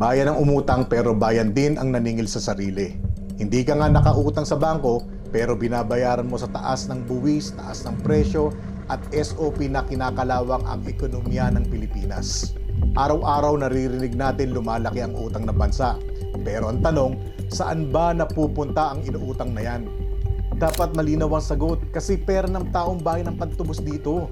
Bayan ang umutang pero bayan din ang naningil sa sarili. Hindi ka nga nakautang sa bangko pero binabayaran mo sa taas ng buwis, taas ng presyo at SOP na kinakalawang ang ekonomiya ng Pilipinas. Araw-araw naririnig natin lumalaki ang utang ng bansa. Pero ang tanong, saan ba napupunta ang inuutang na yan? Dapat malinaw ang sagot kasi pera ng taong bayan ang pagtubos dito.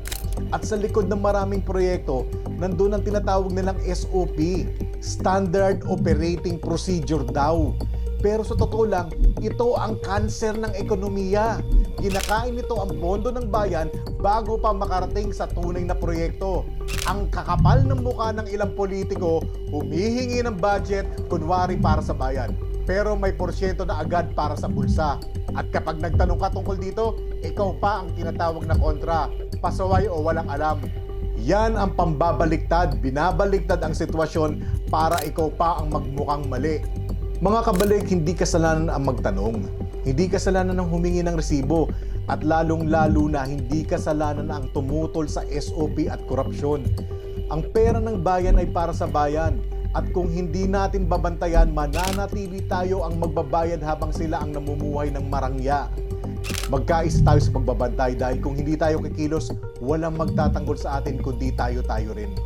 At sa likod ng maraming proyekto, nandun ang tinatawag nilang SOP, Standard Operating Procedure daw. Pero sa totoo lang, ito ang kanser ng ekonomiya. Kinakain nito ang pondo ng bayan bago pa makarating sa tunay na proyekto. Ang kakapal ng mukha ng ilang politiko, humihingi ng budget kunwari para sa bayan. Pero may porsyento na agad para sa bulsa. At kapag nagtanong ka tungkol dito, ikaw pa ang tinatawag na kontra, pasaway o walang alam. Yan ang pambabaliktad, binabaliktad ang sitwasyon para ikaw pa ang magmukhang mali. Mga kabalik, hindi kasalanan ang magtanong. Hindi kasalanan ang humingi ng resibo. At lalong-lalo na hindi kasalanan ang tumutol sa SOP at korupsyon. Ang pera ng bayan ay para sa bayan. At kung hindi natin babantayan, mananatili tayo ang magbabayad habang sila ang namumuhay ng marangya. Magkaisa tayo sa pagbabantay dahil kung hindi tayo kikilos, walang magtatanggol sa atin kundi tayo-tayo rin.